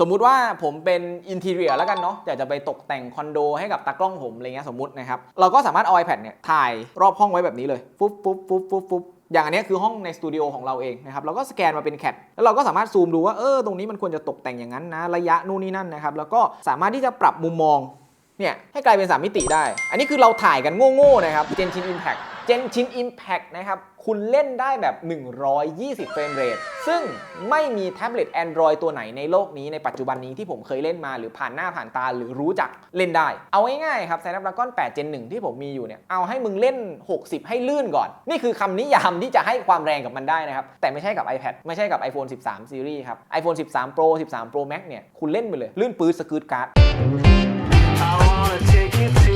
สมมุติว่าผมเป็นอินทีเรียแล้วกันเนาะอยากจะไปตกแต่งคอนโดให้กับตากล้องผมอะไรเงี้ยสมมตินะครับเราก็สามารถเอา iPad เนี่ยถ่ายรอบห้องไว้แบบนี้เลยปุ๊บปุ๊บปุ๊บปุ๊บปุ๊บอย่างอันนี้คือห้องในสตูดิโอของเราเองนะครับเราก็สแกนมาเป็นแคทแล้วเราก็สามารถซูมดูว่าเออตรงนี้มันควรจะตกแต่งอย่างนั้นนะระยะนู่นนี่นั่นนะครับแล้วก็สามารถที่จะปรับมุมมองเนี่ยให้กลายเป็น 3 มิติได้ อันนี้คือเราถ่ายกันโง่ๆนะครับเจนชินอินแพ Genshin Impact นะครับ คุณเล่นได้แบบ 120 เฟรมเรท ซึ่งไม่มีแท็บเล็ต Android ตัวไหนในโลกนี้ในปัจจุบันนี้ที่ผมเคยเล่นมาหรือผ่านหน้าผ่านตาหรือรู้จักเล่นได้ เอาง่ายๆครับ Snapdragon 8 Gen 1 ที่ผมมีอยู่เนี่ย เอาให้มึงเล่น 60 ให้ลื่นก่อน นี่คือคำนิยามที่จะให้ความแรงกับมันได้นะครับ แต่ไม่ใช่กับ iPad ไม่ใช่กับ iPhone 13 Series ครับ iPhone 13 Pro 13 Pro Max เนี่ย คุณเล่นไปเลย ลื่นปื๊ดสกูตการ์ด I wanna take you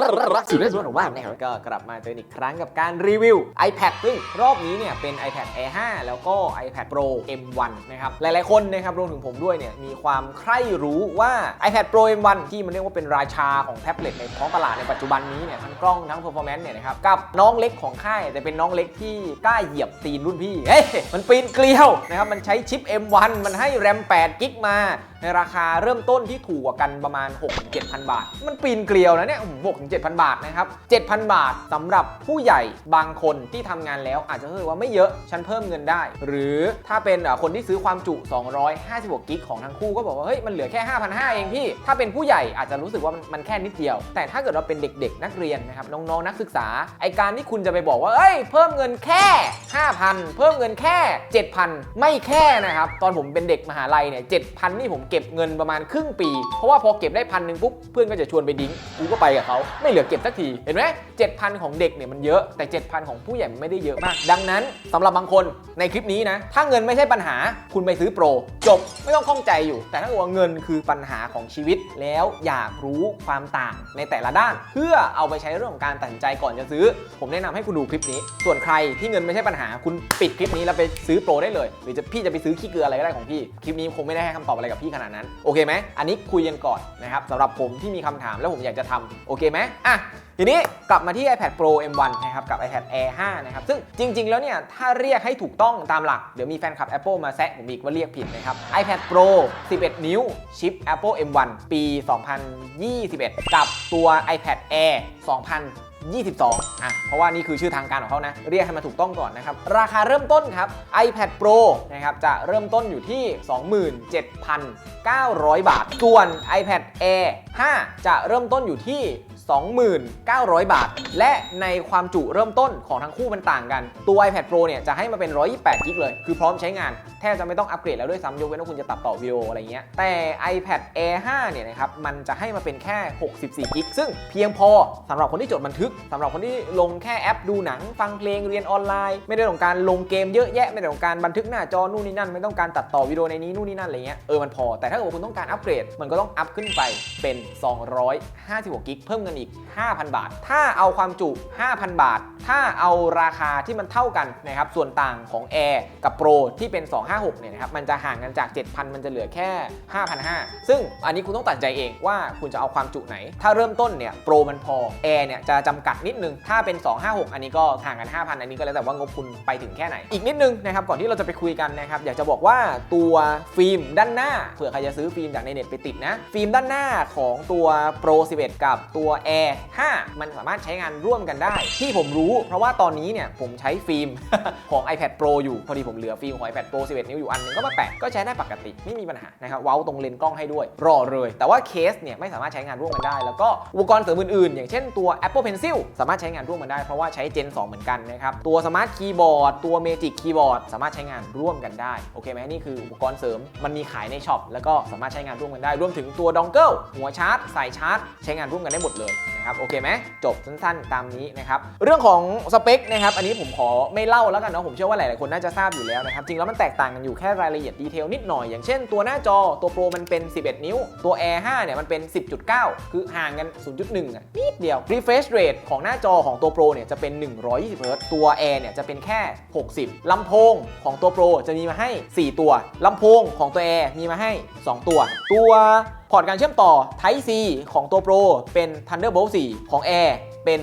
here. สื่อในส่วนของว่างนะครับก็กลับมาเจออีกครั้งกับการรีวิว iPad ซึ่งรอบนี้เนี่ยเป็น iPad Air 5 แล้วก็ iPad Pro M1 นะครับ หลายๆคนนะครับรวมถึงผมด้วยเนี่ยมีความใคร่รู้ว่า iPad Pro M1 ที่มันเรียกว่าเป็นราชาของแท็บเล็ตในท้องตลาดในปัจจุบันนี้เนี่ยทั้งกล้องทั้ง performance เนี่ยนะครับกับน้องเล็กของค่ายแต่เป็นน้องเล็กที่กล้าเหยียบตีนรุ่นพี่เฮ้ยมันปีนเกลียวนะครับมันใช้ชิป M1 มันให้แรม8กิกมาในราคาเริ่มต้นที่ถูกกว่ากันประมาณ 6-7,000 บาท มันปีนเกลียวนะเนี่ย6-7,000บาทนะครับ7,000บาทสำหรับผู้ใหญ่บางคนที่ทำงานแล้วอาจจะรู้สึกว่าไม่เยอะฉันเพิ่มเงินได้ หรือถ้าเป็นอะคนที่ซื้อความจุ 256กิกของทั้งคู่ก็บอกว่าเฮ้ยมันเหลือแค่ 5,500 เองพี่ ถ้าเป็นผู้ใหญ่อาจจะรู้สึกว่ามันแค่นิดเดียว แต่ถ้าเกิดเราเป็นเด็กๆ นักเรียนนะครับน้องๆนักศึกษาไอการที่คุณจะไปบอกว่าเอ้ยเพิ่มเงินแค่ 5,000 เพิ่มเงินแค่ 7,000 ไม่แค่นะครับตอนผมเป็นเด็กมหาลัยเนี่ย7,000นี่ผมเก็บเงินประมาณครึ่งปี เพราะว่าพอเก็บได้พันหนึ่งปุ๊บเพื่อนก็จะชวนไปดิ้งกูก็ไปกับเขาไม่เหลือเก็บสักทีเห็นไหม7,000ของเด็กเนี่ยมันเยอะแต่ 7,000 ของผู้ใหญ่มันไม่ได้เยอะมาก ดังนั้นสำหรับบางคนในคลิปนี้นะถ้าเงินไม่ใช่ปัญหาคุณไปซื้อโปร จบไม่ต้องข้องใจอยู่ แต่ถ้าว่าเงินคือปัญหาของชีวิตแล้วอยากรู้ความต่างในแต่ละด้าน เพื่อเอาไปใช้เรื่องของการตัดสินใจก่อนจะซื้อ ผมแนะนำให้คุณดูคลิปนี้ ส่วนใครที่เงินไม่ใช่ปัญหาคุณปิดคลิปนี้แล้วไปซื้อโปรได้เลย หรือจะพี่จะไปซื้อขี้เกลืออะไรก็ได้ของพี่คลิปนี้คงไม่ได้ให้คำตอบอะไรกับพี่ขนาดนั้น โอเคไหมอันนี้คุยกันก่อนนะครับสำหรับผมที่มีคำถามแล้วผมอยากจะทำโอเคไหมอะทีนี้กลับมาที่ iPad Pro M1 นะครับกับ iPad Air 5 นะครับ ซึ่งจริง ๆ แล้วเนี่ยถ้าเรียกให้ถูกต้องตามหลัก เดี๋ยวมีแฟนคลับ Apple มาแซะผมอีกว่าเรียกผิดนะครับ iPad Pro 11 นิ้ว ชิป Apple M1 ปี 2021 กับตัว iPad Air 2000 2022อะเพราะว่านี่คือชื่อทางการของเขานะ เรียกให้มันถูกต้องก่อนนะครับ ราคาเริ่มต้นครับ iPad Pro นะครับจะเริ่มต้นอยู่ที่ 27,900 บาท ส่วน iPad Air 5 จะเริ่มต้นอยู่ที่ 2,900 บาท และในความจุเริ่มต้นของทั้งคู่มันต่างกัน ตัว iPad Pro เนี่ยจะให้มาเป็น 128กิกเลย คือพร้อมใช้งาน แทบจะไม่ต้องอัปเกรดแล้วด้วยซ้ำยกเว้นว่าคุณจะตัดต่อวิดีโออะไรเงี้ย แต่ iPad Air 5 เนี่ยนะครับ มันจะให้มาเป็นแค่ 64กิกซึ่งเพียงพอสำหรับคนที่จดบันทึกสำหรับคนที่ลงแค่แอปดูหนัง ฟังเพลงเรียนออนไลน์ ไม่ได้ต้องการลงเกมเยอะแยะไม่ได้ต้องการบันทึกหน้าจอนู่นนี่นั่น ไม่ต้องการตัดต่อวิดีโอในนี้นู่นนี่นั่นอะไรเงี้ยเออมันพอแต่ถ้าเกิดว่าคุณต้องการอัปเกรดมันก็ต้องอัพขึ้นไปเป็น 256กิกเพิ่มเงินอีก 5,000 บาท ถ้าเอาความจุ 5,000 บาท ถ้าเอาราคาที่มันเท่ากันนะครับส่วนต่างของ Air กับ Pro ที่เป็น 256 เนี่ยนะครับมันจะห่างกันจาก 7,000 มันจะเหลือแค่ 5,500 ซึ่งอันนี้คุณต้องตัดใจเองว่าคุณจะเอาความจุไหน ถ้าเริ่มต้นเนี่ย Pro มันพอ Air เนี่ยจะจำกัดนิดนึง ถ้าเป็น 256 อันนี้ก็ห่างกัน 5,000 อันนี้ก็แล้วแต่ว่างบคุณไปถึงแค่ไหน อีกนิดนึงนะครับก่อนที่เราจะไปคุยกันนะครับอยากจะบอกว่าตัวฟิล์มด้านหน้าเผื่อใครจะซื้อฟิล์มจากในเน็ตไปติดนะฟิล์มด้านหน้าของตัว Pro 11 กับตัว Air 5 มันสามารถใช้งานร่วมกันได้ ที่ผมรู้เพราะว่าตอนนี้เนี่ยผมใช้ฟิล์ม ของ iPad Pro อยู่พอดีผมเหลือฟิล์มของ iPad Pro 11 นิ้วอยู่อันหนึงก็มาแปะก็ใช้ได้ปกติไม่มีปัญหานะครับเว้าตรงเลนส์กล้องให้ด้วยรอเลย แต่ว่าเคสเนี่ยไม่สามารถใช้งานร่วมกันได้ แล้วก็อุปกรณ์เสริมอื่นๆ อย่างเช่นตัว Apple Pencil สามารถใช้งานร่วมกันได้เพราะว่าใช้ Gen 2 เหมือนกันนะครับตัว Smart Keyboard ตัว Magic Keyboard สามารถใช้งานร่วมกันได้โอเคไหมนี่คืออุปกรณ์เสริมมันมีขายในช็อปแล้วก็สามารถใช้งานร่วมกันได้รวมถึงตัวดองเกิลหัวชาร์จสายชาร์จ ใช้งานร่วมกันได้หมดเลยนะครับโอเคไหมจบสั้นๆ ตามนี้นะครับเรื่องของสเปคนะครับอันนี้ผมขอไม่เล่าแล้วกันเนาะผมเชื่อว่าหลายๆคนน่าจะทราบอยู่แล้วนะครับจริงแล้วมันแตกต่างกันอยู่แค่รายละเอียดดีเทลนิดหน่อยอย่างเช่นตัวหน้าจอตัวโปรมันเป็น 11 นิ้ว ตัว Air 5เนี่ยมันเป็น 10.9 คือห่างกัน 0.1อะนิดเดียว refresh rate ของหน้าจอของตัวโปรเนี่ยจะเป็น 120 Hz ตัว Air เนี่ยจะเป็นแค่ 60ลำโพงของตัวโปรจะมีมาให้ 4 ตัวลำโพงของตัว Air มีมาให้ 2 ตัว ตัว พอร์ตการเชื่อมต่อ Type C ของตัว Pro เป็น Thunderbolt 4 ของ Air เป็น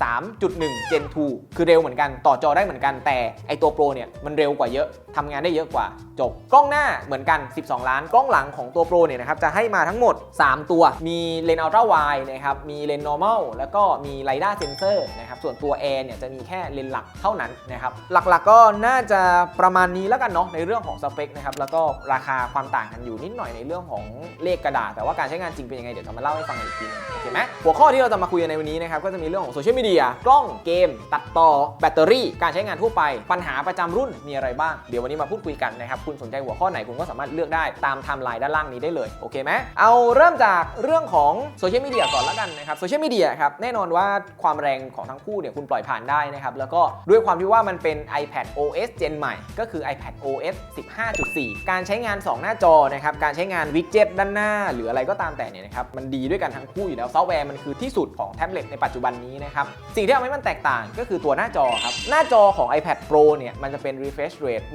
3.1 Gen 2 คือเร็วเหมือนกันต่อจอได้เหมือนกันแต่ไอตัว Pro เนี่ยมันเร็วกว่าเยอะทำงานได้เยอะกว่าจบ กล้องหน้าเหมือนกัน 12 ล้าน กล้องหลังของตัว Pro เนี่ยนะครับจะให้มาทั้งหมด 3 ตัว มีเลนส์อัลตร้าไวนะครับมีเลนส์ normal แล้วก็มี LiDAR sensor นะครับส่วนตัว Air เนี่ยจะมีแค่เลนส์หลักเท่านั้นนะครับหลักๆก็น่าจะประมาณนี้แล้วกันเนาะในเรื่องของสเปคนะครับแล้วก็ราคาความต่างกันอยู่นิดหน่อยในเรื่องของเลขกระดาษแต่ว่าการใช้งานจริงเป็นยังไงเดี๋ยวจะมาเล่าให้ฟังอีกทีนึงโอเคไหมหัวข้อที่เราจะมาคุยในวันนี้นะครับก็จะมีเรื่องของโซเชียลมีเดีย กล้องเกม ตัดต่อ แบตเตอรี่ การใช้งานทั่วไป ปัญหาประจำรุ่นมีอะไรบ้าง เดี๋ยววันนี้มาพูดคุยกันนะครับ คุณสนใจหัวข้อไหนคุณก็สามารถเลือกได้ตามไทม์ไลน์ด้านล่างนี้ได้เลย โอเคไหมเอาเริ่มจากเรื่องของโซเชียลมีเดียก่อนละกันนะครับ โซเชียลมีเดียครับ แน่นอนว่าความแรงของทั้งคู่เนี่ยคุณปล่อยผ่านได้นะครับ แล้วก็ด้วยความที่ว่ามันเป็น iPad OS Gen ใหม่ ก็คือ iPad OS 15.4 การใช้งาน 2 หน้าจอนะครับ การใช้งานวิดเจ็ตด้านหน้า หรืออะไรก็ตามแต่เนี่ยนะครับ มันดีด้วยกันทั้งคู่อยู่แล้ว ซอฟต์แวร์มันคือที่สุดของแท็บเล็ตในปัจจุบันนี้นะครับสิ่งที่ทำให้มันแตกต่างก็คือตัวหน้าจอครับ หน้าจอของ iPad Pro เนี่ย มันจะเป็น refresh rate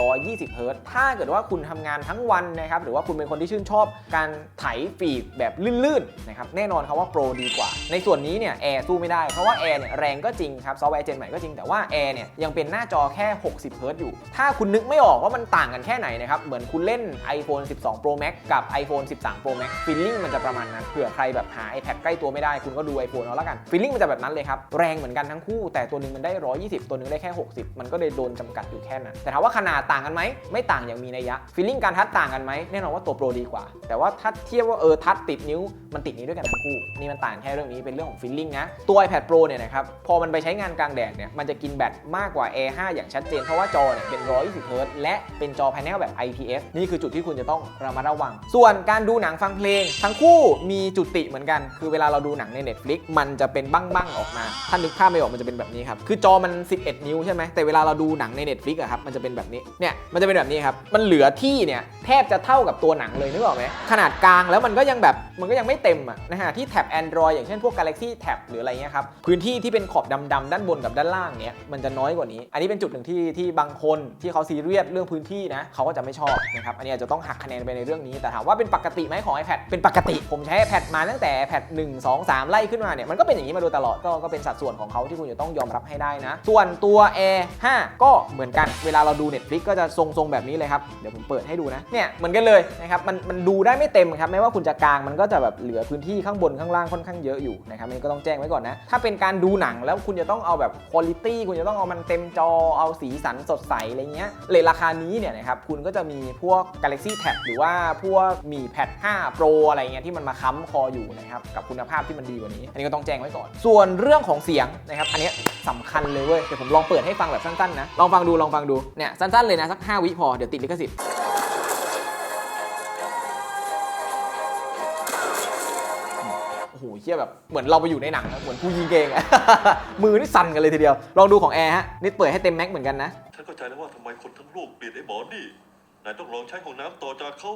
120 Hz ถ้าเกิดว่าคุณทำงานทั้งวันนะครับ หรือว่าคุณเป็นคนที่ชื่นชอบการไถฟีดแบบลื่นๆนะครับ แน่นอนครับว่า Pro ดีกว่า ในส่วนนี้เนี่ย Air สู้ไม่ได้ เพราะว่า Air เนี่ยแรงก็จริงครับ ซอฟต์แวร์เจนใหม่ก็จริง แต่ว่า Air เนี่ยยังเป็นหน้าจอแค่ 60 Hz อยู่ ถ้าคุณนึกไม่ออกว่ามันต่างกันแค่ไหนนะครับ เหมือนคุณเล่น iPhone 12 Pro Max กับ iPhone 13 Pro Max ฟีลลิ่งมันจะประมาณนั้นเผื่อใครแบบหา iPad ใกล้ตัวไม่ได้คุณก็ดู iPhone เอาละกันฟีลลิ่งมันจะแบบนั้นเลยครับแรงเหมือนกันทั้งคู่ แต่ตัวหนึ่งมันได้ 120 ตัวหนึ่งได้แค่ 60 มันก็เลยโดนจำกัดอยู่แค่นั้น แต่ถามว่าขนาดต่างกันไหมไม่ต่างอย่างมีนัยยะฟีลลิ่งการทัชต่างกันไหมแน่นอนว่าตัว Pro ดีกว่า แต่ว่าถ้าเทียบว่าเออทัชติดนิ้วมันติดนิ้วด้วยกันทั้งคู่นี่มันต่างแค่เรื่องนี้เป็นเรื่องของฟีลลิ่งนะตัว iPad Pro เนี่ยนะครับพอมันไปใช้งานกลางแดดเนี่ยมันจะกินแบตมากกว่า Air 5 อย่างชัดเจนเพราะว่าจอเนี่ยเป็น 120 Hz และเป็นจอ panel แบบ IPS นี่คือจุดที่คุณจะต้องระมัดระวัง ส่วนการดูหนังฟังเพลง ทั้งคู่มีจุดติเหมือนกัน คือเวลาเราดูหนังใน Netflix มันจะเป็นบ้างๆออกมาถ้านึกภาพไม่ออกมันจะเป็นแบบนี้ครับคือจอมัน 11 นิ้วใช่ไหมแต่เวลาเราดูหนังใน Netflix อะครับมันจะเป็นแบบนี้เนี่ยมันจะเป็นแบบนี้ครับมันเหลือที่เนี่ยแทบจะเท่ากับตัวหนังเลยนึกออกไหมขนาดกลางแล้วมันก็ยังแบบมันก็ยังไม่เต็มอะนะฮะที่แท็บ Android อย่างเช่นพวก Galaxy Tab หรืออะไรเงี้ยครับพื้นที่ที่เป็นขอบดำๆด้านบนกับด้านล่างเนี่ยมันจะน้อยกว่านี้ อันนี้เป็นจุดหนึ่งที่ที่บางคนที่เขาซีเรียสเรื่องพื้นที่นะเขาก็จะไม่ชอบนะครับอันนี้อาจจะต้องหักคะแนนไปในเรื่องนี้ แต่ถามว่าเป็นปกติไหมของ iPad เป็นปกติ ผมใช้ iPad มาตั้งแต่ iPad 1 2 3 ไล่ขึ้นมาเนี่ยมันก็เป็นอย่างนี้มาโดยตลอดก็ก็เป็นสัดส่วนของเขาที่คุณจะต้องยอมรับให้ได้นะ ส่วนตัว Air 5 ก็เหมือนกัน เวลาเราดู Netflix ก็จะทรงๆแบบนี้เลยครับ เดี๋ยวผมเปิดให้ดูนะ เนี่ยเหมือนกันเลยนะครับมันมันดูได้ไม่เต็มครับแม้ว่าคุณจะกลางมันก็จะแบบเหลือพื้นที่ข้างบนข้างล่างค่อนข้างเยอะอยู่นะครับอันนี้ก็ต้องแจ้งไว้ก่อนนะ ถ้าเป็นการดูหนังแล้วคุณจะต้องเอาแบบคุณภาพคุณจะต้องเอามันเต็มจอเอาสีสันสดใสอะไรเงี้ยเลยราคานี้เนี่ยนะครับคุณก็จะมีพวก Galaxy Tab หรือว่าพวกมี Pad 5 Pro อะไรเงี้ยที่มันมาค้ำคออยู่นะครับกับคุณภาพที่มันดีกว่านี้ อันนี้ก็ต้องแจ้งไว้ก่อน ส่วนเรื่องของเสียงนะครับ อันนี้ยสำคัญเลยเว้ย เดี๋ยวผมลองเปิดให้ฟังแบบสั้นๆนะ ลองฟังดู ลองฟังดู เนี่ยสั้นๆเลยนะสัก 5 วิพอ เดี๋ยวติดลิขสิทธิ์โอ้โหเชี่ยแบบเหมือนเราไปอยู่ในหนังนะเหมือนผู้ยิงเกงอะมือนี่สั่นกันเลยทีเดียว ลองดูของแอร์ฮะนี่เปิดให้เต็มแม็กเหมือนกันนะฉันเข้าใจแล้วว่าทำไมคนทั้งโลกเกลียดไอ้หมอนี่นายต้องลองใช้ห้องน้ำต่อจากเขา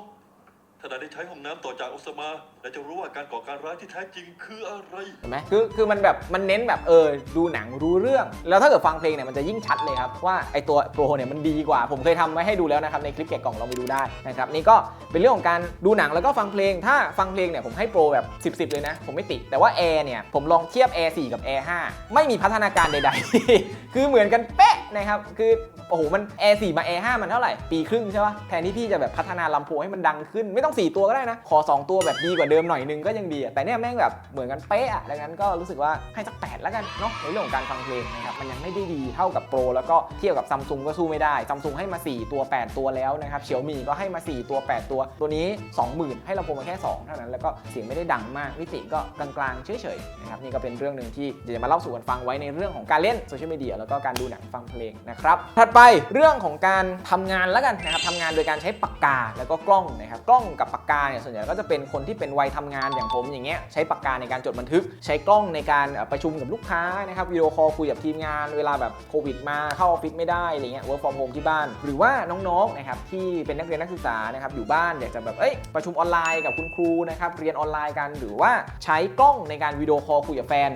ถ้านายได้ใช้ห้องน้ำต่อจากโอซามา นายจะรู้ว่าการก่อการร้ายที่แท้จริงคืออะไร เห็นไหมคือคือมันแบบมันเน้นแบบเออดูหนังรู้เรื่อง แล้วถ้าเกิดฟังเพลงเนี่ยมันจะยิ่งชัดเลยครับ ว่าไอตัวโปรเนี่ยมันดีกว่า ผมเคยทำไว้ให้ดูแล้วนะครับ ในคลิปแกะกล่องลองไปดูได้นะครับ นี่ก็เป็นเรื่องของการดูหนังแล้วก็ฟังเพลง ถ้าฟังเพลงเนี่ยผมให้โปรแบบ 10 10 เลยนะ ผมไม่ติด แต่ว่า Air เนี่ยผมลองเทียบ Air 4 กับ Air 5 ไม่มีพัฒนาการใดๆ คือเหมือนกันเป๊ะนะครับคือโอ้โหมัน Air 4มา Air 5มันเท่าไหร่ปีครึ่งใช่ปะแทนที่พี่จะแบบพัฒนาลำโพงให้มันดังขึ้นไม่ต้อง4ตัวก็ได้นะขอ2ตัวแบบดีกว่าเดิมเดิมหน่อยนึงก็ยังดีแต่เนี่ยแม่งแบบเหมือนกันเป๊ะอะดังนั้นก็รู้สึกว่าให้สัก8แล้วกันเนาะในเรื่องของการฟังเพลงนะครับมันยังไม่ได้ดีเท่ากับโปรแล้วก็เทียบกับซัมซุงก็สู้ไม่ได้ซัมซุงให้มา 4 ตัว 8 ตัวแล้วนะครับเฉียวมีก็ให้มา 4 ตัว 8 ตัว ตัวนี้ 20,000 ให้ลำโพงมาแค่ 2 เท่านั้น แล้วก็เสียงไม่ได้ดังมากมิติก็กลางๆเฉยๆนะครับนี่ก็เป็นเรื่องหนึ่งที่เดี๋ยวจะมาเล่าสู่กันฟังไว้ในเรื่องของการเล่นโซเชียลมีเดียแล้วก็การดูหนังฟังเพลงนะครับถัดไปเรื่องของการทำงานแล้วกันนะครับทำงานโดยการใช้ปากกาแล้วก็กล้องนะครับกล้องกับปากกาเนี่ยส่วนใหญ่ก็จะเป็นคนที่เป็นวัยทำงานอย่างผมอย่างเงี้ยใช้ปากกาในการจดบันทึก ใช้กล้องในการประชุมกับลูกค้านะครับวิดีโอคอลคุยกับทีมงานเวลาแบบโควิดมาเข้าออฟฟิศไม่ได้อะไรเงี้ย work from home ที่บ้าน หรือว่าน้องๆนะครับที่เป็นนักเรียนนักศึกษานะครับอยู่บ้านอยากจะแบบเอ้ยประชุมออนไลน์กับคุณครูนะครับเรียนออนไลน์กันหรือว่าใช้กล้องในการวิดีโอคอลคุยกับแฟน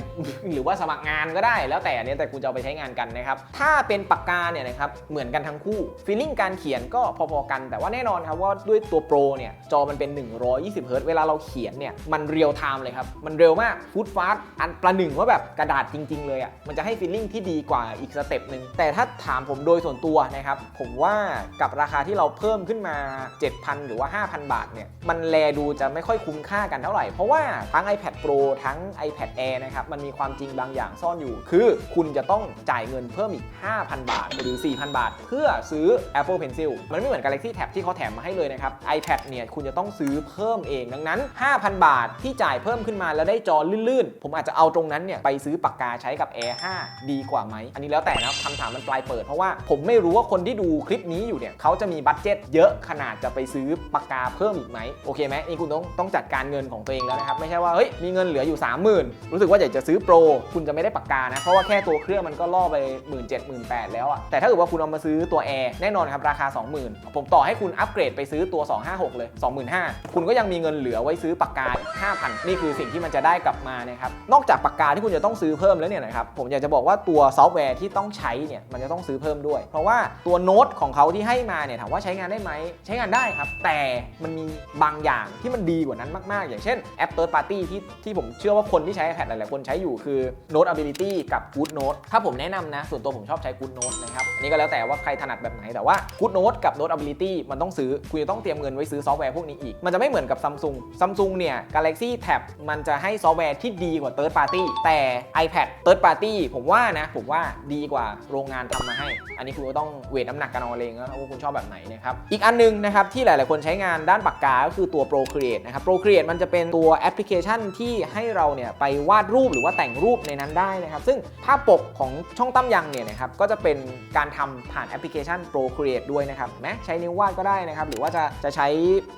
หรือว่าสมัครงานก็ได้ แล้วแต่เนี้ยแต่คุณจะเอาไปใช้งานกันนะครับถ้าเป็นปากกาเนี่ยนะครับเหมือนกันทั้งคู่ฟีลลิ่งการเขียนก็พอๆกัน แต่ว่าแน่นอนครับว่าด้วยตัวโปรเนี่ยจอมันเป็น 120เฮิร์ตเวลาเราเขียนขียนเนี่ยมันเรียลไทม์เลยครับ มันเร็วมากฟูดฟาสอันประหนึ่งว่าแบบกระดาษจริง ๆ เลยอะ่ะมันจะให้ฟีลลิ่งที่ดีกว่าอีกสเต็ปหนึ่งแต่ถ้าถามผมโดยส่วนตัวนะครับ ผมว่ากับราคาที่เราเพิ่มขึ้นมา 7,000 หรือว่า 5,000 บาทเนี่ยมันแลดูจะไม่ค่อยคุ้มค่ากันเท่าไหร่ เพราะว่าทั้ง iPad Pro ทั้ง iPad Air นะครับมันมีความจริงบางอย่างซ่อนอยู่ คือคุณจะต้องจ่ายเงินเพิ่มอีก 5,000 บาท หรือ 4,000 บาท เพื่อซื้อ Apple Pencil มันไม่เหมือน Galaxy Tab ที่เขาแถมมาให้เลยนะครับ iPad เนี่ยคุณจะต้องซื้อเพิ่มเองดังนั้น5,000 บาทที่จ่ายเพิ่มขึ้นมาแล้วได้จอลื่นๆ ผมอาจจะเอาตรงนั้นเนี่ยไปซื้อปากกาใช้กับ Air 5 ดีกว่าไหม อันนี้แล้วแต่นะคำถามมันปลายเปิดเพราะว่าผมไม่รู้ว่าคนที่ดูคลิปนี้อยู่เนี่ยเขาจะมีบัตเจ็ตเยอะขนาดจะไปซื้อปากกาเพิ่มอีกไหมโอเคไหมนี่คุณต้องต้องจัดการเงินของตัวเองแล้วนะครับไม่ใช่ว่าเฮ้ยมีเงินเหลืออยู่ 30,000 รู้สึกว่าอยากจะซื้อโปรคุณจะไม่ได้ปากกานะเพราะว่าแค่ตัวเครื่องมันก็ล่อไป 1 7 0 0 0 0 8แล้วอะแต่ถ้าเกิดว่าคุณเอามาซื้อตัวแอร์แน่นอนครับราคา 20,000 ผมต่อให้คุณอัปเกรดไปซื้อตัว 256 เลย 25,000 คุณก็ยังมีเงินเหลือไว้ซื้อื้อปากกา5,000 นี่คือสิ่งที่มันจะได้กลับมานะครับ นอกจากปากกาที่คุณจะต้องซื้อเพิ่มแล้วเนี่ยนะครับ ผมอยากจะบอกว่าตัวซอฟต์แวร์ที่ต้องใช้เนี่ยมันจะต้องซื้อเพิ่มด้วย เพราะว่าตัวโน้ตของเขาที่ให้มาเนี่ยถามว่าใช้งานได้ไหม ใช้งานได้ครับ แต่มันมีบางอย่างที่มันดีกว่านั้นมาก ๆ อย่างเช่นแอป Third Party ที่ที่ผมเชื่อว่าคนที่ใช้ iPad หลาย ๆ คนใช้อยู่คือ Note Ability กับ Good Note ถ้าผมแนะนำนะส่วนตัวผมชอบใช้ Good Note นะครับอันนี้ก็แล้วแต่ว่าใครถนัดแบบไหนแต่ว่า Good Note กับ Note Ability มันต้องซื้อคุณจะต้องเตรียมเงินไว้ซื้อซอฟต์แวร์พวกนี้อีกมันจะไม่เหมือนกับ Samsung Samsung เนี่ย Galaxy Tab มันจะให้ซอฟต์แวร์ที่ดีกว่า Third Party แต่ iPad Third Party ผมว่านะ ผมว่าดีกว่าโรงงานทำมาให้ อันนี้คุณก็ต้องเวทน้ำหนักกันเอาเองนะว่าคุณชอบแบบไหนนะครับ อีกอันหนึงนะครับที่หลาย ๆ คนใช้งานด้านปากกา ก็คือตัว Procreate นะครับ Procreate มันจะเป็นตัวแอปพลิเคชันที่ให้เราเนี่ยไปวาดรูปหรือว่าแต่งรูปในนั้นได้นะครับ ซึ่งภาพปกของช่องตั้มยังเนี่ยนะครับก็จะเป็นการทำผ่านแอปพลิเคชัน Procreate ด้วยนะครับแม้ใช้นิ้ววาดก็ได้นะครับหรือว่าจะจะใช้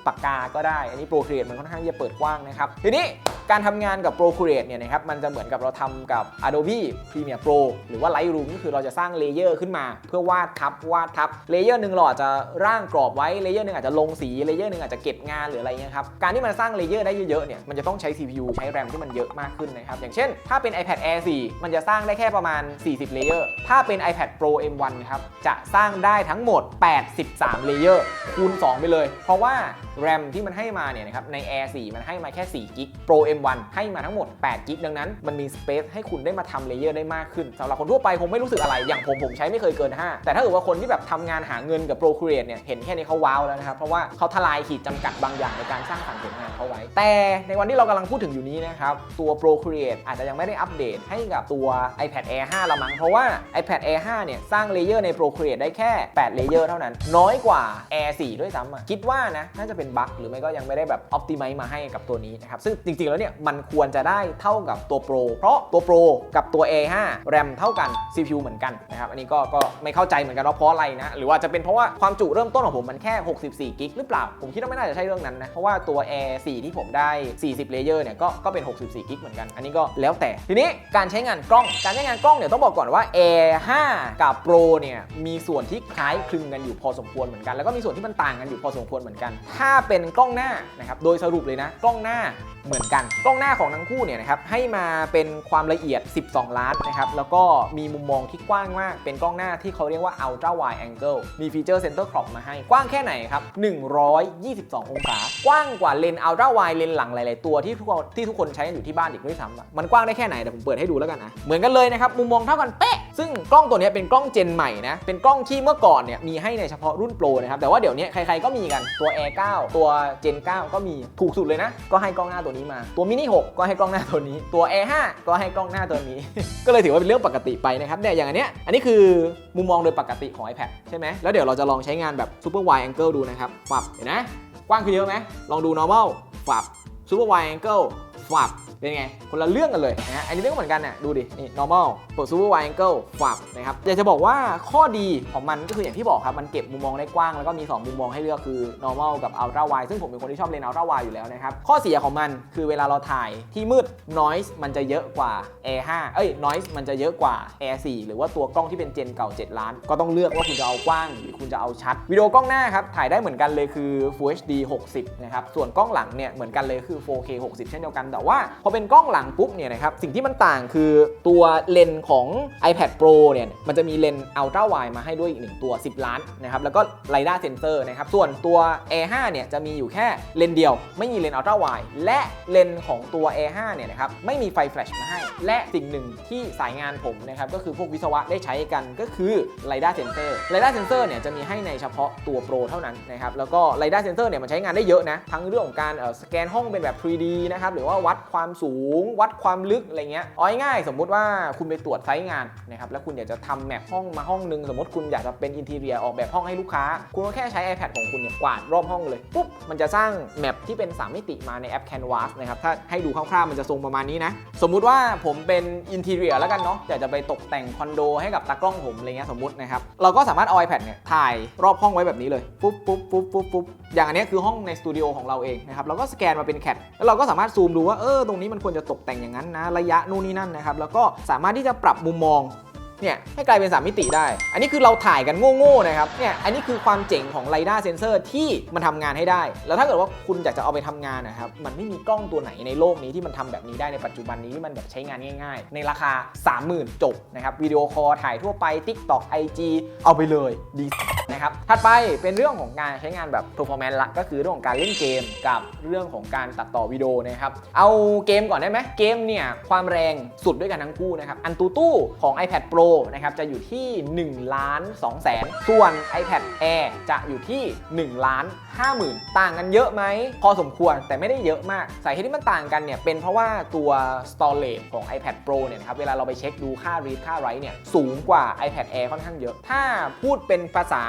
ปากกาก็ได้ อันนี้ Procreate มันค่อนข้างจะเปิดกว้างนะครับทีนี้ การทำงานกับ Procreate เนี่ยนะครับมันจะเหมือนกับเราทำกับ Adobe Premiere Pro หรือว่า Lightroom ก็คือเราจะสร้างเลเยอร์ขึ้นมา เพื่อวาดทับวาดทับเลเยอร์หนึ่งเราอาจจะร่างกรอบไว้เลเยอร์หนึ่งอาจจะลงสีเลเยอร์หนึ่งอาจจะเก็บงานหรืออะไรเงี้ยครับการที่มันสร้างเลเยอร์ได้เยอะๆเนี่ยมันจะต้องใช้ CPU ใช้ RAM ที่มันเยอะมากขึ้นนะครับอย่างเช่น ถ้าเป็น iPad Air 4 มันจะสร้างได้แค่ประมาณ 40 เลเยอร์ถ้าเป็น iPad Pro M1 ครับจะสร้างได้ทั้งหมด 83 เลเยอร์คูณ 2 ไปเลย เพราะว่า RAM ที่มันให้มาเนี่ยนะครับใน Air 4 มันให้มาแค่4กิก Pro M1 ให้มาทั้งหมด8กิกดังนั้นมันมี Space ให้คุณได้มาทำเลเยอร์ได้มากขึ้นสำหรับคนทั่วไปคงไม่รู้สึกอะไรอย่างผมผมใช้ไม่เคยเกิน 5 แต่ถ้าเกิดว่าคนที่แบบทำงานหาเงินกับ Procreate เนี่ยเห็นแค่นี้เขาว้าวแล้วนะครับเพราะว่าเขาทลายขีดจำกัดบางอย่างในการสร้างสรรค์ผลงานเขาไว้ แต่ในวันที่เรากำลังพูดถึงอยู่นี้นะครับตัว Procreate อาจจะยังไม่ได้อัปเดตให้กับตัว iPad Air 5 ละมั้งเพราะว่า iPad Air 5 เนี่ยสร้างเลเยอร์ใน Procreate ได้แค่ 8 เลเยอร์เท่านั้น น้อยกว่า Air 4 ด้วยซ้ำอะคิดว่านะน่าจะเป็นบั๊กหรือไม่ก็ยังไม่ได้แบบ optimize มาให้กับตัวนี้นะครับซึ่งจริงๆแล้วเนี่ยมันควรจะได้เท่ากับตัว Pro เพราะตัว Pro กับตัว Air 5 RAM เท่ากัน CPU เหมือนกันนะครับ อันนี้ก็ก็ไม่เข้าใจเหมือนกันว่าเพราะอะไรนะ หรือว่าจะเป็นเพราะว่าความจุเริ่มต้นของผมมันแค่ 64 กิกหรือเปล่า ผมคิดว่าไม่น่าจะใช่เรื่องนั้นนะ เพราะว่าตัว A4 ที่ผมได้ 40 เลเยอร์เนี่ยก็ก็เป็น 64 กิกเหมือนกัน อันนี้ก็แล้วแต่ ทีนี้การใช้งานกล้อง การใช้งานกล้องเนี่ยต้องบอกก่อนว่า A5 กับ Pro เนี่ยมีส่วนที่คล้ายคลึงกันอยู่พอสมควรเหมือนกัน แล้วก็มีส่วนที่มันต่างกันอยู่พอสมควรเหมือนกัน ถ้าเป็นกล้องหน้านะครับ โดยสรุปเลยนะ กล้องหน้าเหมือนกันกล้องหน้าของทั้งคู่เนี่ยนะครับให้มาเป็นความละเอียด 12 ล้านนะครับแล้วก็มีมุมมองที่กว้างมาก เป็นกล้องหน้าที่เขาเรียกว่า ultra wide angle มีฟีเจอร์ center crop มาให้ กว้างแค่ไหนครับ 122 องศา กว้างกว่าเลนส์ ultra wide เลนส์หลังหลาย ๆ ตัวที่ทุกคนที่ทุกคนใช้กันอยู่ที่บ้านอีกด้วยซ้ำมันกว้างได้แค่ไหนเดี๋ยวผมเปิดให้ดูแล้วกันนะเหมือนกันเลยนะครับมุมมองเท่ากันเป๊ะซึ่งกล้องตัวนี้เป็นกล้องเจนใหม่นะ เป็นกล้องที่เมื่อก่อนเนี่ยมีให้ในเฉพาะรุ่นโปรนะครับ แต่ว่าเดี๋ยวนี้ใครๆก็มีกันตัว Air 9 ตัว Gen 9 ก็มีถูกสุดเลยนะ ก็ให้กล้องหน้าตัวนี้มา ตัว Mini 6 ก็ให้กล้องหน้าตัวนี้ ตัว Air 5 ก็ให้กล้องหน้าตัวนี้ ก็เลยถือว่าเป็นเรื่องปกติไปนะครับเนี่ยอย่างอันเนี้ยอันนี้คือมุมมองโดยปกติของ iPad ใช่ไหมแล้วเดี๋ยวเราจะลองใช้งานแบบ Super Wide Angle ดูนะครับฝับเห็นไหมกว้างขึ้นเยอะไหมลองดู normal ฝับ Super Wide Angle ฝับ เป็นไง คนละเรื่องกันเลยนะฮะอันนี้ก็เหมือนกันน่ะดูดิ นี่ normal เปิด super wide angle ฝับนะครับ อยากจะบอกว่าข้อดีของมันก็คืออย่างที่บอกครับ มันเก็บมุมมองได้กว้างแล้วก็มี 2 มุมมองให้เลือกคือ normal กับ ultra wide ซึ่งผมเป็นคนที่ชอบเลน ultra wide อยู่แล้วนะครับ ข้อเสียของมันคือเวลาเราถ่ายที่มืด noise มันจะเยอะกว่า air 5เอ้ย noise มันจะเยอะกว่า air 4หรือว่าตัวกล้องที่เป็นเจนเก่า 7 ล้าน ก็ต้องเลือกว่าคุณจะเอากว้างหรือคุณจะเอาชัดวิดีโอกล้องหน้าครับถ่ายได้เหมือนกันเลยคือ Full HD 60นะครับส่วนกล้องหลังเนี่ยเหมือนกันเลยคือ 4K 60 เช่นเดียวกันแต่ว่าพออเป็นกล้องหลังปุ๊บเนี่ยนะครับสิ่งที่มันต่างคือตัวเลนส์ของ iPad Pro เนี่ยมันจะมีเลนส์ Ultra Wide มาให้ด้วยอีกหนึ่งตัว 10 ล้านนะครับแล้วก็ LiDAR Sensor นะครับส่วนตัว Air 5เนี่ยจะมีอยู่แค่เลนส์เดียว ไม่มีเลนส์ Ultra Wide และเลนส์ของตัว Air 5เนี่ยนะครับไม่มีไฟแฟลชมาให้ และสิ่งหนึ่งที่สายงานผมนะครับก็คือพวกวิศวะได้ใช้กันก็คือ LiDAR Sensor LiDAR Sensor เนี่ยจะมีให้ในเฉพาะตัว Pro เท่านั้นนะครับแล้วก็ LiDAR Sensor เนี่ยมันใช้งานได้เยอะนะทั้งเรื่องของการสแกนห้องเป็นแบบ 3D นะครับหรือว่าวัดความสูง วัดความลึกอะไรเงี้ยเอาง่ายสมมุติว่าคุณไปตรวจไซต์งานนะครับแล้วคุณอยากจะทำแมปห้องมาห้องนึง สมมติคุณอยากจะเป็นอินทีเรียออกแบบห้องให้ลูกค้า คุณก็แค่ใช้ iPad ของคุณเนี่ยกวาดรอบห้องเลยปุ๊บมันจะสร้างแมปที่เป็น 3 มิติมาในแอป Canvas นะครับถ้าให้ดูคร่าวๆมันจะทรงประมาณนี้นะสมมุติว่าผมเป็นอินทีเรียแล้วกันเนาะอยากจะไปตกแต่งคอนโดให้กับตากล้องผมอะไรเงี้ยสมมตินะครับเราก็สามารถเอา iPad เนี่ยถ่ายรอบห้องไว้แบบนี้เลยปุ๊บปุ๊บปุ๊บปุ๊บปุ๊บอย่างอันนี้คือห้องในสตูดิโอของเราเองนะครับเราก็สแกนมาเป็นแคทแล้วเราก็สามารถซูมดูว่าเออตรงนี้มันควรจะตกแต่งอย่างนั้นนะ ระยะนู่นนี่นั่นนะครับ แล้วก็สามารถที่จะปรับมุมมอง เนี่ยให้กลายเป็น3มิติได้ อันนี้คือเราถ่ายกันโง่ๆนะครับ เนี่ยอันนี้คือความเจ๋งของ LiDAR Sensor ที่มันทำงานให้ได้ แล้วถ้าเกิดว่าคุณอยากจะเอาไปทำงานนะครับ มันไม่มีกล้องตัวไหนในโลกนี้ที่มันทำแบบนี้ได้ในปัจจุบันนี้ที่มันแบบใช้งานง่าย ๆ ในราคา 30,000 จบนะครับวิดีโอคอลถ่ายทั่วไป TikTok IG เอาไปเลยดีนะครับถัดไปเป็นเรื่องของการใช้งานแบบ performance ละก็คือเรื่องของการเล่นเกมกับเรื่องของการตัดต่อวิดีโอนะครับเอาเกมก่อนได้ไหมเกมเนี่ยความแรงสุดด้วยกันทั้งคู่นะครับอันตูตู้ของ iPad Pro นะครับจะอยู่ที่ 1 ล้าน2แสนส่วน iPad Air จะอยู่ที่ 1 ล้าน5หมื่นต่างกันเยอะไหม พอสมควรแต่ไม่ได้เยอะมาก สาเหตุที่มันต่างกันเนี่ยเป็นเพราะว่าตัว storage ของ iPad Pro เนี่ยครับเวลาเราไปเช็คดูค่า read ค่า write เนี่ยสูงกว่า iPad Air ค่อนข้างเยอะ ถ้าพูดเป็นภาษา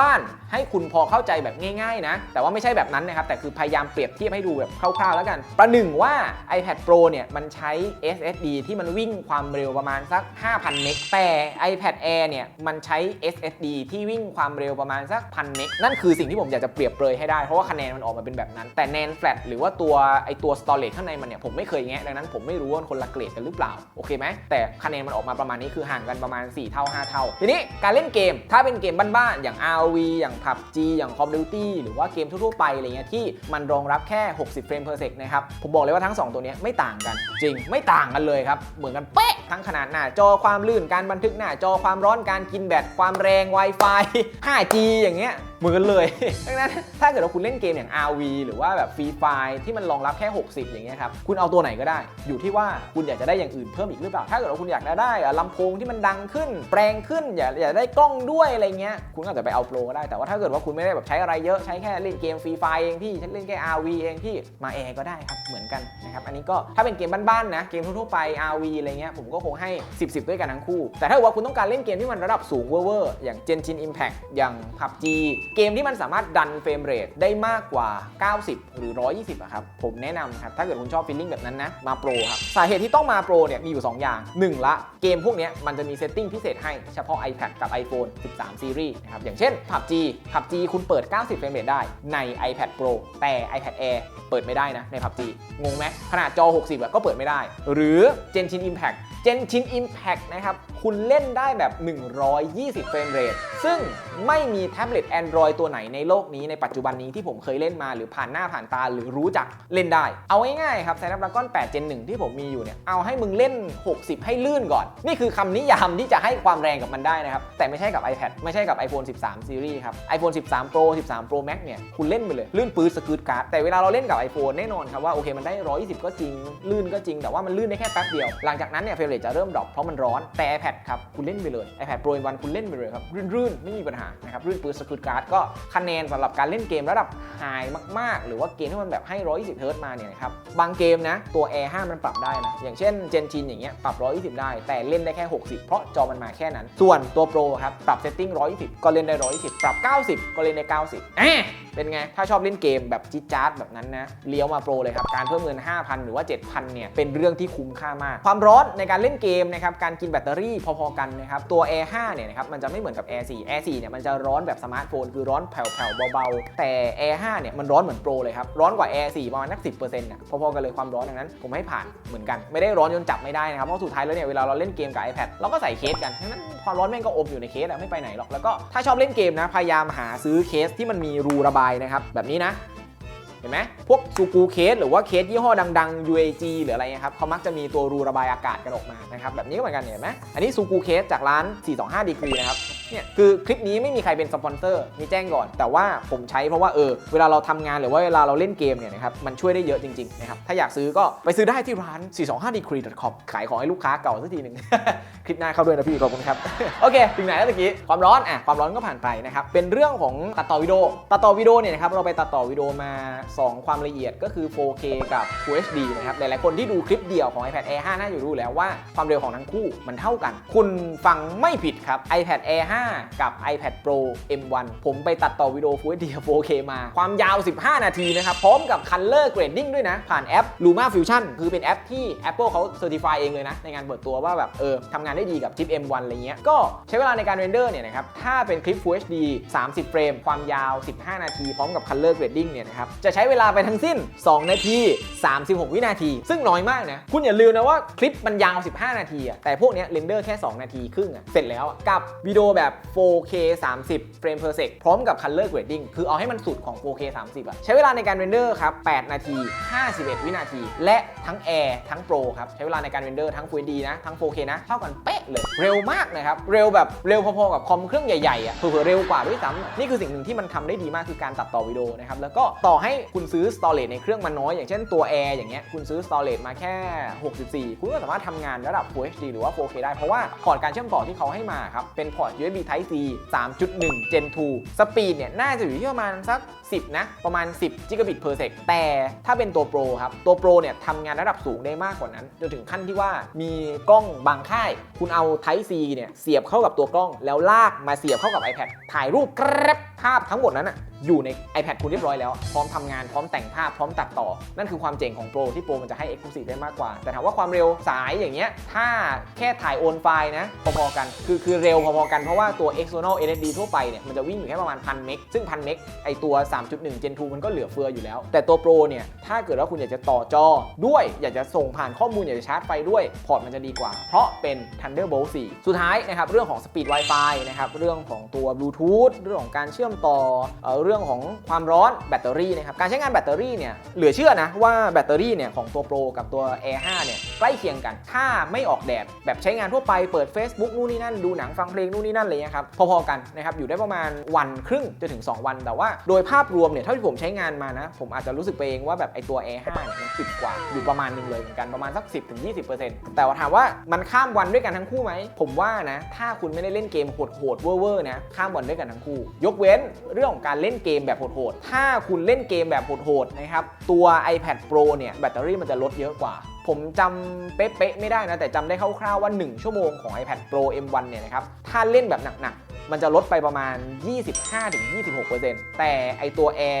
บ้านๆให้คุณพอเข้าใจแบบง่ายๆนะ แต่ว่าไม่ใช่แบบนั้นนะครับ แต่คือพยายามเปรียบเทียบให้ดูแบบคร่าวๆแล้วกัน ประหนึ่งว่า iPad Pro เนี่ยมันใช้ SSD ที่มันวิ่งความเร็วประมาณสัก 5,000 เมกแต่ iPad Air เนี่ย มันใช้ SSD ที่วิ่งความเร็วประมาณสักพันเมกนั่นคือสิ่งที่ผมอยากจะเปรียบเปรยให้ได้ เพราะว่าคะแนนมันออกมาเป็นแบบนั้น แต่แนนแฟลตหรือว่าตัวไอตัว storage ข้างในมันเนี่ย ผมไม่เคยแงะดังนั้นผมไม่รู้ว่าคนละเกรดกันหรือเปล่า โอเคไหมแต่คะแนนมันออกมาประมาณนี้คือห่างกันประมาณ 4 เท่า 5 เท่า ทีนี้การเล่นเกมถ้าเป็นเกมบ้านๆอย่าง ROV อย่าง PUBG อย่าง Call of Duty หรือว่าเกมทั่วๆไปอะไรเงี้ยที่มันรองรับแค่ 60 เฟรม per sec นะครับผมบอกเลยว่าทั้ง 2 ตัวเนี้ยไม่ต่างกัน จริงไม่ต่างกันเลยครับเหมือนกันเป๊ะทั้งขนาดหน้าจอความลื่นการบันทึกหน้าจอความร้อนการกินแบตความแรง Wi-Fi 5G อย่างเงี้ย เหมือนกันเลย ดังนั้นถ้าเกิดว่าคุณเล่นเกมอย่าง RV หรือว่าแบบฟรีไฟที่มันรองรับแค่ 60 อย่างเงี้ยครับ คุณเอาตัวไหนก็ได้ อยู่ที่ว่าคุณอยากจะได้อย่างอื่นเพิ่มอีกหรือเปล่า ถ้าเกิดว่าคุณอยากได้ลำโพงที่มันดังขึ้น แปลงขึ้น อยากอยากได้กล้องด้วยอะไรเงี้ย คุณก็อาจจะไปเอาโปรก็ได้ แต่ว่าถ้าเกิดว่าคุณไม่ได้แบบใช้อะไรเยอะ ใช้แค่เล่นเกมฟรีไฟเองพี่ฉันเล่นแค่ RV เองพี่ มาแอร์ก็ได้ครับ เหมือนกันนะครับ อันนี้ก็ถ้าเป็นเกมบ้านๆนะ เกมทั่วๆไป RV อะไรเงี้ย ผมก็คงให้ 10 10ด้วยกันทั้งคู่ แต่ถ้าเกิดว่าคุณต้องการเล่นเกมที่มันระดับสูงเวอร์ๆอย่าง Genshin Impact อย่าง PUBG เกมที่มันสามารถดันเฟรมเรทได้มากกว่า 90 หรือ 120อะครับ ผมแนะนำครับ ถ้าเกิดคุณชอบฟีลลิ่งแบบนั้นนะ มาโปรครับ สาเหตุที่ต้องมาโปรเนี่ย มีอยู่ 2 อย่าง 1 ละ เกมพวกนี้มันจะมีเซตติ้งพิเศษให้เฉพาะ iPad กับ iPhone 13 Series นะครับ อย่างเช่น PUBG PUBG คุณเปิด 90 เฟรมเรทได้ใน iPad Pro แต่ iPad Air เปิดไม่ได้นะใน PUBG งงไหมขนาดจอ 60อะก็เปิดไม่ได้ หรือ Genshin Impact Genshin Impact นะครับ คุณเล่นได้แบบ 120 เฟรมเรท ซึ่งไม่มีแท็บเล็ต Android ตัวไหนในโลกนี้ในปัจจุบันนี้ที่ผมเคยเล่นมาหรือผ่านหน้าผ่านตาหรือรู้จักเล่นได้ เอาง่ายๆครับ Snapdragon 8 Gen 1 ที่ผมมีอยู่เนี่ย เอาให้มึงเล่น 60 ให้ลื่นก่อน นี่คือคำนิยามที่จะให้ความแรงกับมันได้นะครับ แต่ไม่ใช่กับ iPad ไม่ใช่กับ iPhone 13 Series ครับ iPhone 13 Pro 13 Pro Max เนี่ย คุณเล่นไปเลย ลื่นปื้ดสกืดการ์ด แต่เวลาเราเล่นกับ iPhone แน่นอนครับว่าโอเคมันได้ 120 ก็จริง ลื่นก็จริง แต่ว่ามันลื่นได้แค่แป๊บเดียว หลังจากนั้นเนี่ยเฟรทจะเริ่มดรอปเพราะมันร้อนแต่ iPad ครับคุณเล่นไปเลย iPad Pro in 1คุณเล่นไปเลยครับรื่นๆ ไม่มีปัญหานะครับรื่นปื้ดสกืดการ์ดก็คะแนนสำหรับการเล่นเกมระดับไฮมากๆ หรือว่าเกมที่มันแบบให้ 120เฮิร์ตมาเนี่ยนะครับบางเกมนะตัว Air 5มันปรับได้นะอย่างเช่น Genshin อย่างเงี้ยปรับ 120 ได้ แต่เล่นได้แค่ 60 เพราะจอมันมาแค่นั้น ส่วนตัว Pro ครับปรับเซตติ้ง120 ก็เล่นได้ 120 ปรับ 90 ก็เล่นได้ 90อะเป็นไง ถ้าชอบเล่นเกมแบบจิ๊ดจ๊าดแบบนั้นนะ เลี้ยวมาโปรเลยครับ การเพิ่มเงิน 5,000 หรือว่า 7,000 เนี่ย เป็นเรื่องที่คุ้มค่ามาก ความร้อนในการเล่นเกมนะครับ การกินแบตเตอรี่พอๆกันนะครับ ตัว Air 5 เนี่ยนะครับ มันจะไม่เหมือนกับ Air 4 Air 4 เนี่ย มันจะร้อนแบบสมาร์ทโฟน คือร้อนแผ่วๆเบาๆ แต่ Air 5 เนี่ย มันร้อนเหมือนโปรเลยครับ ร้อนกว่า Air 4 ประมาณนัก 10%นะพอๆกันเลยความร้อนดังนั้น ผมให้ผ่านเหมือนกัน ไม่ได้ร้อนจนจับไม่ได้นะครับ เพราะสุดท้ายแล้วเนี่ย เวลาเราเล่นเกมกับ iPad เราก็ใส่เคสกันดังนั้น ความร้อนแม่งก็อมอยู่ในเคสอะไม่ไปไหนหรอก แล้วก็ถ้าชอบเล่นเกมนะ พยายามหาซื้อเคสที่มันมีรูระบายนะครับแบบนี้นะเห็นไหมพวกซูกูเคสหรือว่าเคสยี่ห้อดังๆ UAG หรืออะไรเงี้ยครับเขามักจะมีตัวรูระบายอากาศกันออกมานะครับแบบนี้ก็เหมือนกันเห็นไหมอันนี้ซูกูเคสจากร้าน 425ดีกรีนะครับ เนี่ยคือคลิปนี้ไม่มีใครเป็นสปอนเซอร์มีแจ้งก่อน แต่ว่าผมใช้เพราะว่าเออเวลาเราทำงานหรือว่าเวลาเราเล่นเกมเนี่ยนะครับมันช่วยได้เยอะจริงๆนะครับถ้าอยากซื้อก็ไปซื้อได้ที่ร้าน 425degree.com ขายของให้ลูกค้าเก่าสักทีหนึ่งคลิปหน้าเข้าด้วยนะพี่ขอบคุณครับโอเคถึงไหนแล้วตะกี้ความร้อนอะความร้อนก็ผ่านไปนะครับเป็นเรื่องของตัดต่อวิดีโอตัดต่อวิดีโอเนี่ยนะครับเราไปตัดต่อวิดีโอมา 2 ความละเอียดก็คือ 4K กับ Full HD นะครับหลายๆคนที่ดูคลิปเดียวของ iPad Air 5 น่าจะรู้แล้วว่าความเร็วของทั้งคู่มันเท่ากัน คุณฟังไม่ผิดครับ iPad Air 5กับ iPad Pro M1 ผมไปตัดต่อวิดีโอ Full HD 4K มา ความยาว 15 นาทีนะครับ พร้อมกับ Color Grading ด้วยนะ ผ่านแอป Luma Fusion คือเป็นแอปที่ Apple เขา Certify เองเลยนะ ในงานเปิดตัวว่าแบบ เออทำงานได้ดีกับชิป M1 อะไรเงี้ย ก็ใช้เวลาในการเรนเดอร์เนี่ยนะครับ ถ้าเป็นคลิป Full HD 30 เฟรม ความยาว 15 นาที พร้อมกับ Color Grading เนี่ยนะครับ จะใช้เวลาไปทั้งสิ้น 2 นาที 36 วินาที ซึ่งน้อยมากนะ คุณอย่าลืมนะว่าคลิปมันยาว 15 นาทีอะแต่พวกเนี้ยเรนเดอร์แค่ 2 นาทีครึ่งอะเสร็จแล้วกับวิดีโอแบบ 4K 30 เฟรม per sec พร้อมกับ Color Grading คือเอาให้มันสุดของ 4K 30อะใช้เวลาในการเรนเดอร์ครับ 8 นาที 51 วินาที และทั้ง Air ทั้ง Pro ครับ ใช้เวลาในการเรนเดอร์ทั้ง Full HD นะ ทั้ง 4K นะ เท่ากันเป๊ะเลย เร็วมากนะครับ เร็วแบบเร็วพอๆกับคอมเครื่องใหญ่ๆอะเผื่อเร็วกว่าด้วยซ้ำนี่คือสิ่งหนึ่งที่มันทำได้ดีมากคือการตัดต่อวิดีโอนะครับ แล้วก็ต่อให้คุณซื้อ storage ในเครื่องมันน้อย อย่างเช่นตัว Air อย่างเงี้ย คุณซื้อ storage มาแค่ 64 คุณก็สามารถทำงานระดับ Full HD หรือว่า 4K ได้ เพราะว่าพอร์ตการเชื่อมต่อที่เขาให้มาครับ เป็นพอร์ต USB Type C 3.1 Gen 2 สปีดเนี่ยน่าจะอยู่ที่ประมาณสัก 10 นะ ประมาณ 10 gigabit per sec แต่ถ้าเป็นตัว Pro ครับ ตัว Pro เนี่ยทำงานระดับสูงได้มากกว่านั้น จนถึงขั้นที่ว่ามีกล้องบางค่าย คุณเอา Type C เนี่ยเสียบเข้ากับตัวกล้อง แล้วลากมาเสียบเข้ากับ iPad ถ่ายรูปกรับภาพทั้งหมดนั้นอะ อยู่ใน iPad คุณเรียบร้อยแล้ว พร้อมทำงานพร้อมแต่งภาพพร้อมตัดต่อ นั่นคือความเจ๋งของ Pro ที่ Pro มันจะให้ Exclusive ได้มากกว่า แต่ถามว่าความเร็วสายอย่างเงี้ยถ้าแค่ถ่ายโอนไฟล์นะพอๆกันคือคือเร็วพอๆกันเพราะว่าตัว external SSD ทั่วไปเนี่ยมันจะวิ่งอยู่แค่ประมาณพันเมกซึ่งพันเมกไอตัว 3.1 Gen 2 มันก็เหลือเฟืออยู่แล้ว แต่ตัว Pro เนี่ยถ้าเกิดว่าคุณอยากจะต่อจอด้วยอยากจะส่งผ่านข้อมูลอยากจะชาร์จไฟด้วยพอร์ตมันจะดีกว่า เพราะเป็น Thunderbolt 4 สุดท้ายนะครับเรื่องของ Speed Wi-Fi นะครับเรื่องของตัว Bluetooth เรื่องของการเชื่อมต่อเอ่อรื่องของความร้อนแบตเตอรี่นะครับการใช้งานแบตเตอรี่เนี่ยเหลือเชื่อนะว่าแบตเตอรี่เนี่ยของตัว Pro กับตัว Air 5เนี่ยใกล้เคียงกัน ถ้าไม่ออกแดดแบบใช้งานทั่วไปเปิด Facebook นู่นนี่นั่นดูหนังฟังเพลงนู่นนี่นั่นอะไรเงี้ยครับพอๆกันนะครับอยู่ได้ประมาณวันครึ่งจนถึง 2 วัน แต่ว่าโดยภาพรวมเนี่ยเท่าที่ผมใช้งานมานะผมอาจจะรู้สึกไปเองว่าแบบไอตัว Air 5เนี่ยมันติดกว่าอยู่ประมาณหนึงเลยเหมือนกันประมาณสัก 10-20%แต่ว่าถามว่ามันข้ามวันด้วยกันทั้งคู่ไหมผมว่านะถ้าคุณไม่ได้เล่นเกมโหดๆเวอร์ๆนะข้ามวันด้วยกันทั้งคู่ ยกเว้นเรื่องของการเล่นเกมแบบโหดๆ ถ้าคุณเล่นเกมแบบโหดๆ นะครับ ตัว iPad Pro เนี่ยแบตเตอรี่มันจะลดเยอะกว่า ผมจำเป๊ะๆ ไม่ได้นะ แต่จำได้คร่าวๆว่า 1 ชั่วโมงของ iPad Pro M1 เนี่ยนะครับ ถ้าเล่นแบบหนักๆ มันจะลดไปประมาณ 25-26%แต่ไอตัว Air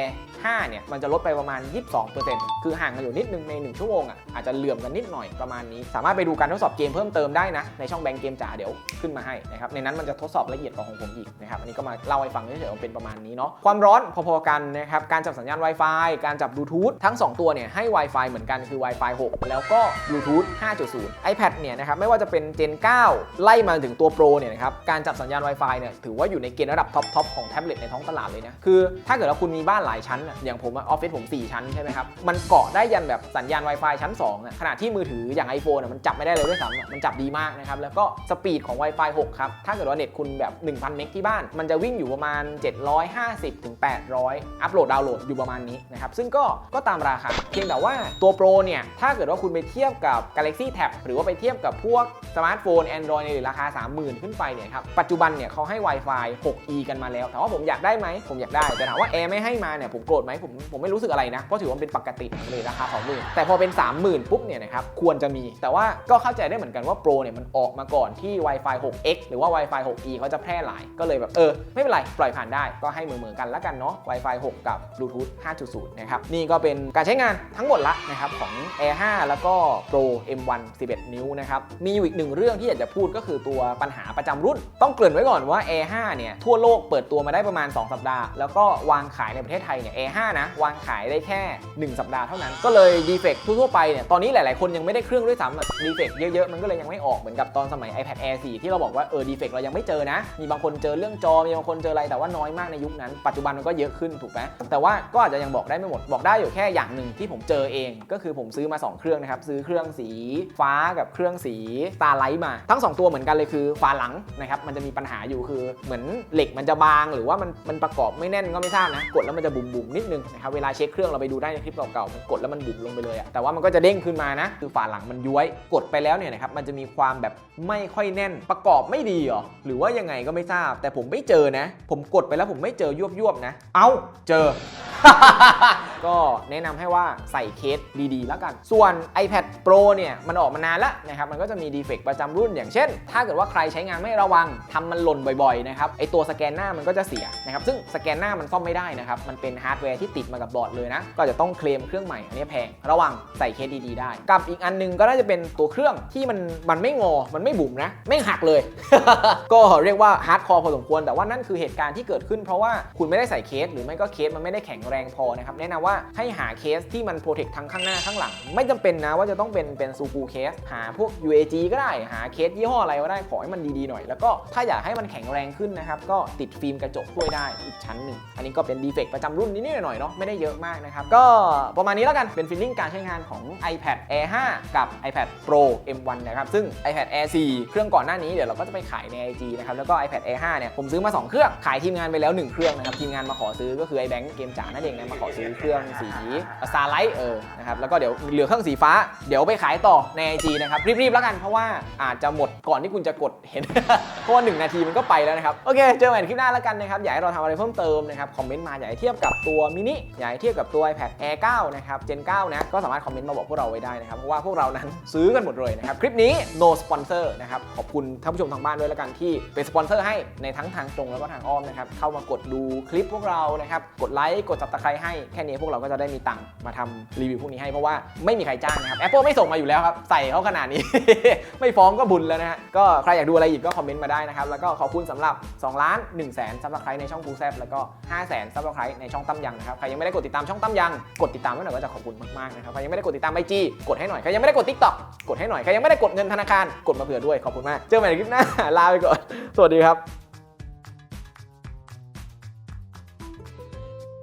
5เนี่ยมันจะลดไปประมาณ 22%คือห่างกันอยู่นิดนึงใน 1 ชั่วโมงอะอาจจะเหลื่อมกันนิดหน่อยประมาณนี้ สามารถไปดูการทดสอบเกมเพิ่มเติมได้นะ ในช่องแบงค์เกมจ๋าเดี๋ยวขึ้นมาให้นะครับในนั้นมันจะทดสอบละเอียดกว่าของผมอีกนะครับอันนี้ก็มาเล่าให้ฟังเฉยๆว่าเป็นประมาณนี้เนาะความร้อนพอๆกันนะครับการจับสัญญาณ Wi-Fi การจับบลูทูธทั้ง 2 ตัวเนี่ยให้ Wi-Fi เหมือนกันคือ Wi-Fi 6 แล้วก็ Bluetooth 5.0 iPad เนี่ยนะครับไม่ว่าจะเป็น Gen 9 ไล่มาถึงตัว Pro เนี่ยนะครับการจับสัญญาณ Wi-Fi เนี่ยถือว่าอยู่ในเกณฑ์ระดับท็อปๆของแท็บเล็ตในท้องตลาดเลยนะคือถ้าเกิดว่าคุณมีบ้านหลายชั้นอย่างผมออฟฟิศผม 4 ชั้นใช่ไหมครับ มันเกาะได้ยันแบบสัญญาณ Wi-Fi ชั้น2อะขณะที่มือถืออย่าง iPhone มันจับไม่ได้เลยด้วยซ้ำมันจับดีมากนะครับ แล้วก็สปีดของ Wi-Fi 6 ครับ ถ้าเกิดว่าเน็ตคุณแบบ 1,000 เมกที่บ้าน มันจะวิ่งอยู่ประมาณ 750ถึง800 อัปโหลดดาวน์โหลดอยู่ประมาณนี้นะครับ ซึ่งก็ก็ตามราคา เพียงแต่ว่าตัว Pro เนี่ย ถ้าเกิดว่าคุณไปเทียบกับ Galaxy Tab หรือว่าไปเทียบกับพวกสมาร์ทโฟน Android ในราคา 30,000 ขึ้นไปเนี่ยครับ ปัจจุบันเนี่ยเขาให้ Wi-Fi 6E กันมาแล้วถามว่าผมอยากได้ไหมผมอยากได้แต่ถามว่า Air ไม่ให้มาเนี่ยผมโกรธไหมผมผมไม่รู้สึกอะไรนะ เพราะถือว่าเป็นปกติเลยราคาของมือแต่พอเป็น 30,000 ปุ๊บเนี่ยนะครับควรจะมี แต่ว่าก็เข้าใจได้เหมือนกันว่า Pro เนี่ยมันออกมาก่อนที่ Wi-Fi 6X หรือว่า Wi-Fi 6E เขาจะแพร่หลายก็เลยแบบเออไม่เป็นไร ปล่อยผ่านได้ก็ให้มือมือๆกันล้วกันเนาะ Wi-Fi 6 กับ Bluetooth 5.0 นะครับ นี่ก็เป็นการใช้งานทั้งหมดละนะครับของ Air 5 แล้วก็ Pro M1 11 นิ้วนะครับ มีอยู่อีกหนึ่งเรื่องที่อยากจะพูดก็คือตัวปัญหาประจำรุ่น ต้องเกริ่นไว้ก่อนว่า Air 5 เนี่ย ทั่วโลกเปิดตัวมาได้ประมาณ 2 สัปดาห์ แล้วก็วางขายในประเทศไทยเนี่ย Air 5 นะ วางขายได้แค่ 1 สัปดาห์เท่านั้น ก็เลยดีเฟกทั่วไปเนี่ยตอนนี้หลาย ๆ คนยังไม่ได้เครื่องด้วยซ้ำดีเฟกเยอะ ๆ มันก็เลยยังไม่ออกเหมือนกับตอนสมัย iPad Air 4 ที่เราบอกว่าเออดีเฟกเรายังไม่เจอนะ มีบางคนเจอเรื่องจอ มีบางคนเจออะไรแต่ว่าน้อยมากในยุคนั้น ปัจจุบันมันก็เยอะขึ้นถูกไหมแต่ว่าก็อาจจะยังบอกได้ไม่หมดบอกได้อยู่แค่อย่างหนึ่งที่ผมเจอเอง ก็คือผมซื้อมา 2 เครื่องนะครับซื้อเครื่องสีฟ้ากับเครื่องสีตาไลท์มาทั้ง 2 ตัวเหมือนกันเลยคือฝาหลังนะครับมันจะมีปัญหาอยู่คือเหมือนเหล็กมันจะบาง หรือว่ามันมันประกอบไม่แน่นก็ไม่ทราบนะกดแล้วมันจะบุ๋มบุ๋มๆนิดนึงนะครับเวลาเช็คเครื่องเราไปดูได้ในคลิปเก่าๆมันกดแล้วมันบุ๋มลงไปเลยอะแต่ว่ามันก็จะเด้งขึ้นมานะ คือฝาหลังมันย้วยกดไปแล้วเนี่ยนะครับมันจะมีความแบบไม่ค่อยแน่นประกอบไม่ดีหรอหรือว่ายังไงก็ไม่ทราบ แต่ผมไม่เจอนะ ผมกดไปแล้วผมไม่เจอยวบๆนะ เอ้าเจอ ก็แนะนำให้ว่าใส่เคสดีๆ แล้วกัน ส่วน iPad Pro เนี่ยมันออกมานานแล้วนะครับมันก็จะมีดีเฟกต์ประจำรุ่นอย่างเช่น ถ้าเกิดว่าใครใช้งานไม่ระวังทำมันหล่นบ่อยๆนะครับไอตัวสแกนหน้ามันก็จะเสียนะครับซึ่งสแกนหน้ามันซ่อมไม่ได้นะครับมันเป็นฮาร์ดแวร์ที่ติดมากับบอร์ดเลยนะ ก็จะต้องเคลมเครื่องใหม่อันนี้แพง ระวังใส่เคสดีๆได้ กับอีกอันหนึงก็น่าจะเป็นตัวเครื่องที่มันมันไม่งอ มันไม่บุ๋มนะ ไม่หักเลย ก็เรียกว่าฮาร์ดคอร์พอสมควร แต่ว่านั่นคือเหตุการณ์ที่เกิดขึ้น เพราะว่าคุณไม่ได้ใส่เคส หรือไม่ก็เคสมันไม่ได้แข็งแรงพอนะครับแนะนำว่าให้หาเคสที่มันโปรเทคทั้งข้างหน้าข้างหลัง ไม่จำเป็นนะว่าจะต้องเป็นเป็นซูกูเคสหาพวก UAG ก็ได้หาเคสยี่ห้ออะไรก็ได้ขอให้มันดีๆหน่อย แล้วก็ถ้าอยากให้มันแข็งแรงขึ้นนะครับก็ติดฟิล์มกระจกช่วยได้อีกชั้นหนึ่งอันนี้ก็เป็นดีเฟกต์ประจำรุ่นนิดๆหน่อยๆเนาะไม่ได้เยอะมากนะครับ ก็ประมาณนี้แล้วกันเป็นฟีลลิ่งการใช้งานของ iPad Air 5 กับ iPad Pro M1 นะครับ ซึ่ง iPad Air 4 เครื่องก่อนหน้านี้เดี๋ยวเราก็จะไปขายใน IG นะครับ แล้วก็ iPad Air 5 เนี่ยผมซื้อมา 2 เครื่อง ขายทีมงานไปแล้ว 1 เครื่องนะครับ ทีมงานมาขอซื้อก็คือไอแบงค์เกมจ๋านั่นเองนะมาขอซื้อเครื่องสี Starlight เออนะครับแล้วก็เดี๋ยวเหลือเครื่องสีฟ้า เดี๋ยวไปขายต่อใน IG นะครับรีบๆแล้วกันเพราะว่าอาจจะหมดก่อนที่คุณจะกดเห็นเพราะว่า1นาทีมันก็ไปแล้วนะครับโอเคเจอกันคลิปหน้าแล้วกันนะครับอยากให้เราทำอะไรเพิ่มเติมนะครับคอมเมนต์มาอยากให้เทียบกับตัวมินิอยากให้เทียบกับตัว iPad Air 9 นะครับ Gen 9 นะ ก็สามารถคอมเมนต์มาบอกพวกเราไว้ได้นะครับ เพราะว่าพวกเรานั้นซื้อกันหมดเลยนะครับ คลิปนี้ no sponsor นะครับ ขอบคุณท่านผู้ชมทางบ้านด้วยแล้วกันที่เป็นสปอนเซอร์ให้ในทั้งทางตรงแล้วก็ทางอ้อมนะครับ เข้ามากดดูคลิปพวกเรานะครับ กดไลค์ กด subscribe ให้ แค่นี้พวกเราก็จะได้มีตังค์มาทำรีวิวพวกนี้ให้ เพราะว่าไม่มีใครจ้างนะครับ Apple ไม่ส่งมาอยู่แล้วครับ ใส่เขาขนาดนี้ ไม่ฟ้องก็บุญแล้วนะฮะ ก็ใครอยากดูอะไรอีกก็คอมเมนต์มาได้นะครับ แล้วก็ขอบคุณสำหรับ2ล้าน1แสนซับสไครต์ในช่องฟูแซบแล้วก็5แสนซับสไครต์ในช่องตั้มยังนะครับ ใครยังไม่ได้กดติดตามช่องตั้มยัง กดติดตามไว้หน่อยก็จะขอบคุณมากๆนะครับ ใครยังไม่ได้กดติดตามไอจีกดให้หน่อย ใครยังไม่ได้กดทิกตอกกดให้หน่อย ใครยังไม่ได้กดเงินธนาคาร กดมาเผื่อด้วย ขอบคุณมาก เจอกันใหม่ในคลิปหน้า ลาไปก่อน สวัสดีครับ